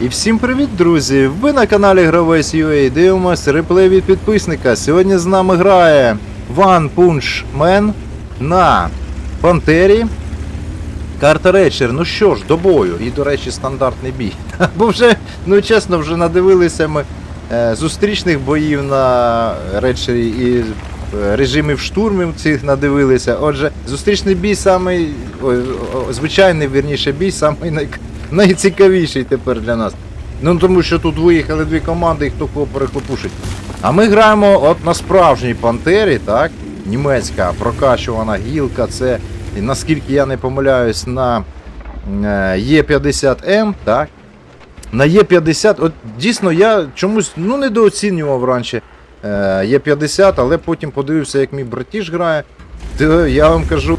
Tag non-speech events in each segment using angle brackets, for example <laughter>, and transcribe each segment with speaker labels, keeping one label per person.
Speaker 1: І всім привіт, друзі! Ви на каналі Гравець UA дивимось реплей від підписника. Сьогодні з нами грає One Punch Man на Пантері. Карта Речер, ну що ж, до бою. І, до речі, стандартний бій. <laughs> Бо вже, ну чесно, вже надивилися ми е, зустрічних боїв на Речері і е, режимів штурмів цих надивилися. Отже, зустрічний бій самий, звичайний, вірніше, бій, самий най, <laughs> найцікавіший тепер для нас. Ну тому що тут виїхали дві команди і хто кого перехлопушить. А ми граємо от на справжній пантері, так? Німецька прокачувана гілка, це, наскільки я не помиляюсь, на е, Е50М, так? На Е50, от дійсно я чомусь ну, недооцінював раніше е, Е50, але потім подивився, як мій братіш грає. То я вам кажу.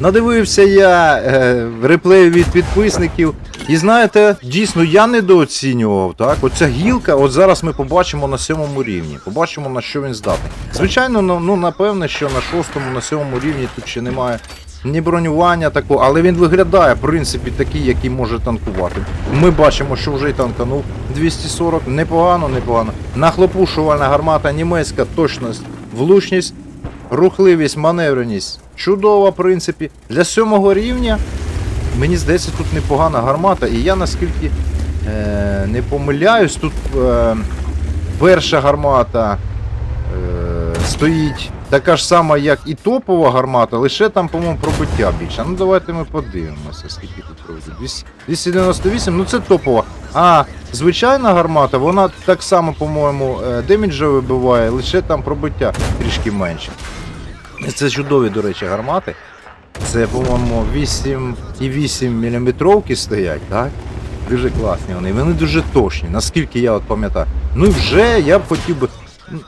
Speaker 1: Надивився я е, реплеї від підписників. І знаєте, дійсно я недооцінював. Так, оця гілка, от зараз ми побачимо на сьомому рівні. Побачимо на що він здатний. Звичайно, ну, ну напевне, що на шостому, на сьомому рівні тут ще немає ні бронювання такого, але він виглядає, в принципі, такий, який може танкувати. Ми бачимо, що вже й танканув 240. Непогано, непогано. Нахлопушувальна гармата німецька, точність, влучність, рухливість, маневреність. Чудова, в принципі. Для сьомого рівня, мені здається, тут непогана гармата. І я наскільки е, не помиляюсь, тут е, перша гармата е, стоїть така ж сама, як і топова гармата, лише там, по-моєму, пробиття більше. Ну давайте ми подивимося, скільки тут пробиття. 298, ну це топова. А звичайна гармата, вона так само, по-моєму, е, деміджа вибиває, лише там пробиття трішки менше. Це чудові, до речі, гармати. Це, по-моєму, 8,8 мм стоять, так? Дуже класні вони. Вони дуже точні, наскільки я от пам'ятаю. Ну і вже я б хотів би.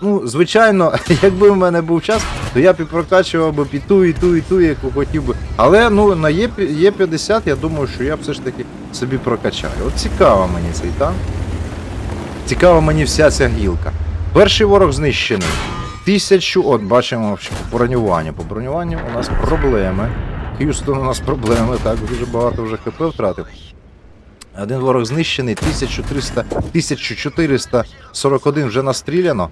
Speaker 1: Ну, звичайно, <laughs> якби в мене був час, то я б і прокачував би і ту, і ту, і ту, яку хотів би. Але ну на Є, Є50 я думаю, що я все ж таки собі прокачаю. От цікаво мені цей танк. Цікава мені вся ця гілка. Перший ворог знищений. Тисячу, от бачимо по бронюванню. По бронюванню у нас проблеми. Х'юстон у нас проблеми, так, дуже багато вже ХП втратив. Один ворог знищений, 1300, 1441 вже настріляно.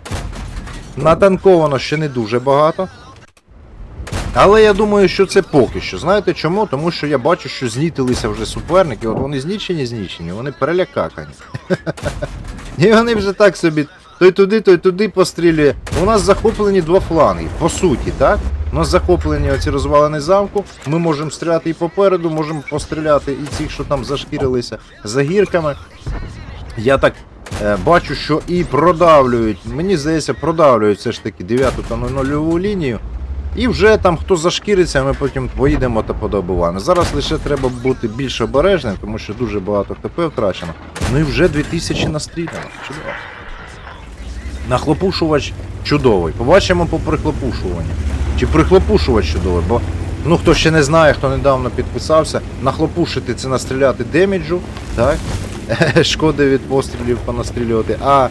Speaker 1: Натанковано ще не дуже багато. Але я думаю, що це поки що. Знаєте чому? Тому що я бачу, що знітилися вже суперники. От вони знічені, знічені, вони перелякакані. <laughs> І вони вже так собі. Той туди, той туди пострілює. У нас захоплені два фланги, по суті, так? У нас захоплені оці розвалини замку. Ми можемо стріляти і попереду, можемо постріляти і цих, що там зашкірилися за гірками. Я так е, бачу, що і продавлюють. Мені здається, продавлюють все ж таки 9 та 0 лінію. І вже там хто зашкіриться, ми потім поїдемо та подобуваємо. Зараз лише треба бути більш обережним, тому що дуже багато ХП втрачено. Ну і вже 2000 настріляно. Чудово. Нахлопушувач чудовий. Побачимо по прихлопушуванню. Чи прихлопушувач чудовий, бо ну хто ще не знає, хто недавно підписався, нахлопушити це настріляти деміджу, так? <laughs> Шкоди від пострілів понастрілювати, а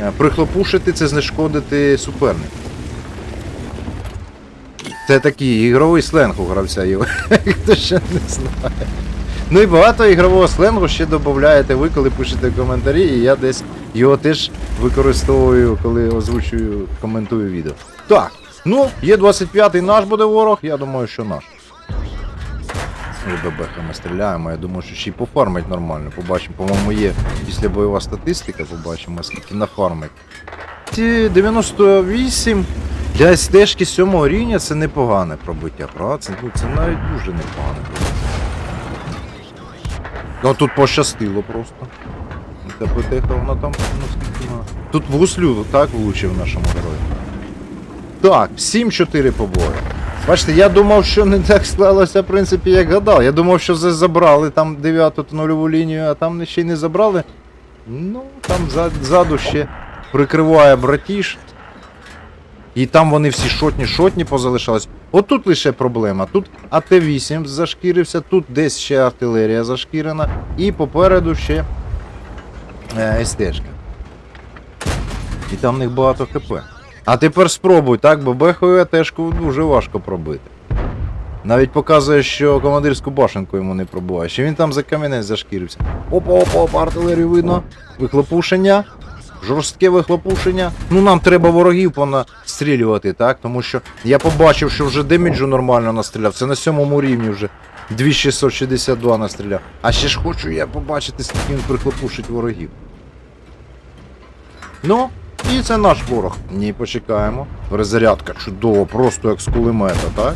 Speaker 1: е, прихлопушити це знешкодити суперника. Це такий ігровий сленг у гравця його, <laughs> хто ще не знає. Ну і багато ігрового сленгу ще додаєте ви, коли пишете коментарі, і я десь його теж використовую, коли озвучую, коментую відео. Так, ну, є 25-й наш буде ворог, я думаю, що наш. ББХами стріляємо, я думаю, що ще й пофармить нормально. Побачимо, по-моєму, є після бойова статистика, побачимо, скільки нафармить. Ті 98 для стежки 7 рівня це непогане пробиття, правда? Це, ну, це навіть дуже непогане пробиття. Ну тут пощастило просто. Та ПТХ вона там, ну скільки вона. Тут в гуслю так влучив нашому герою. Так, 7-4 побої. Бачите, я думав, що не так склалося, в принципі, як гадав. Я думав, що забрали там 9 та нульову лінію, а там ще й не забрали. Ну, там ззаду ще прикриває братіш. І там вони всі шотні-шотні позалишались. Отут лише проблема. Тут АТ-8 зашкірився, тут десь ще артилерія зашкірена, і попереду ще СТшка. І там в них багато ХП. А тепер спробуй, так, бо бехою АТшку дуже важко пробити. Навіть показує, що командирську башенку йому не пробуває. Що він там за камінець зашкірився. Опа, опа, опа, артилерію видно. Вихлопушення. Жорстке вихлопушення. Ну нам треба ворогів понастрілювати, так? Тому що я побачив, що вже деміджу нормально настріляв. Це на сьомому рівні вже. 2662 настріляв. А ще ж хочу я побачити, скільки він прихлопушить ворогів. Ну, і це наш ворог. Ні, почекаємо. Перезарядка чудово, просто як з кулемета, так?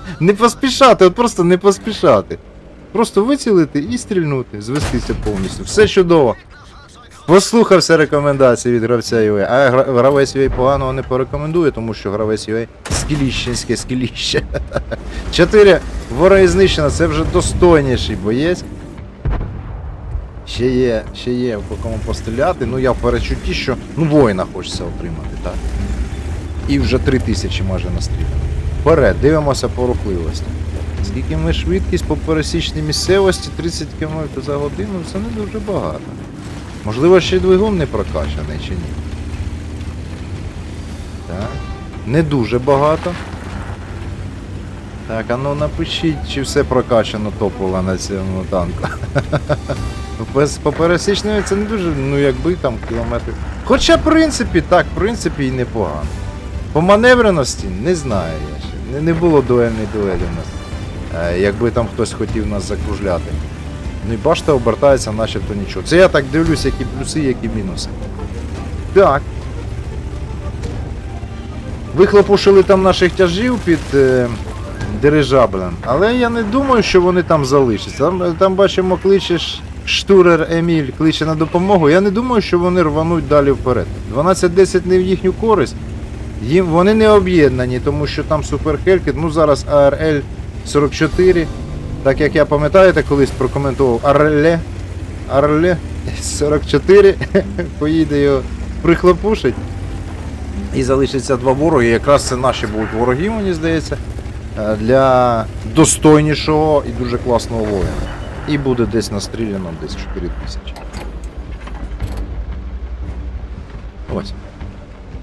Speaker 1: <laughs> не поспішати, от просто не поспішати. Просто вицілити і стрільнути, звестися повністю. Все чудово. Послухався рекомендації від гравця UA. А гравець UA поганого не порекомендує, тому що гравець UA скіліщенське скіліще. <laughs> Чотири вороги знищено, це вже достойніший боєць. Ще є, ще є по кому постріляти. Ну я в перечутті, що ну воїна хочеться отримати, так? І вже три тисячі майже настріляно. Вперед, дивимося по рухливості. Скільки ми швидкість по пересічній місцевості 30 км за годину, це не дуже багато. Можливо, ще двигун не прокачаний чи ні. Так. Не дуже багато. Так, а ну напишіть, чи все прокачано топово на цьому танку. <laughs> По- По пересічній це не дуже, ну якби там кілометрів. Хоча, в принципі, так, в принципі, і непогано. По маневреності не знаю я ще. Не, не було дуельної дуелі в нас. Е, якби там хтось хотів нас закружляти. Ну і башта обертається, начебто нічого. Це я так дивлюсь, які плюси, які мінуси. Так. Вихлопушили там наших тяжів під е, дирижаблем, але я не думаю, що вони там залишаться. Там, там бачимо, кличе Ш- штурер Еміль, кличе на допомогу. Я не думаю, що вони рвануть далі вперед. 12-10 не в їхню користь. Їм вони не об'єднані, тому що там суперхелькет, ну зараз АРЛ 44. Так як я пам'ятаєте, колись прокоментував Арле. Арле 44 <laughs> поїде його прихлопушить. І залишиться два вороги. Якраз це наші будуть вороги, мені здається, е, для достойнішого і дуже класного воїна. І буде десь настріляно десь 4 тисячі. Ось.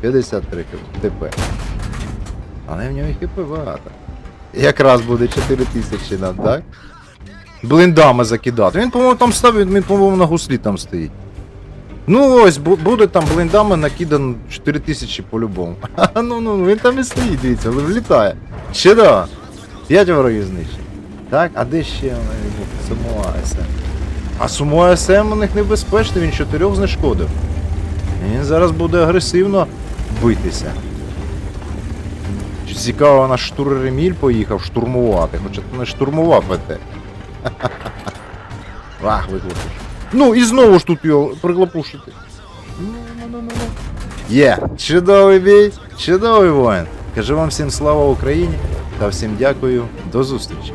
Speaker 1: 53 ТП. Але в нього і багато. Якраз буде 4 тисячі нам, так? Блиндами закидати. Він, по-моєму, там ставить, він, по-моєму, на гуслі там стоїть. Ну ось, бу- буде там блиндами накидано 4 тисячі по-любому. <laughs> Ну ну, він там і стоїть, дивіться, влітає. Ще да. 5 ворогів знищить. Так, а де ще? Сумо АСМ. А сумо АСМ у них небезпечний, він чотирьох знешкодив. Він зараз буде агресивно битися. Цікаво, наш штурреміль поїхав штурмувати, хоча ти не штурмував ВТ. Ах, виклопиш. Ну і знову ж тут його приклопушити. Ну, ну, ну. Є, чудовий бій, чудовий воїн. Кажу вам всім слава Україні та всім дякую, до зустрічі.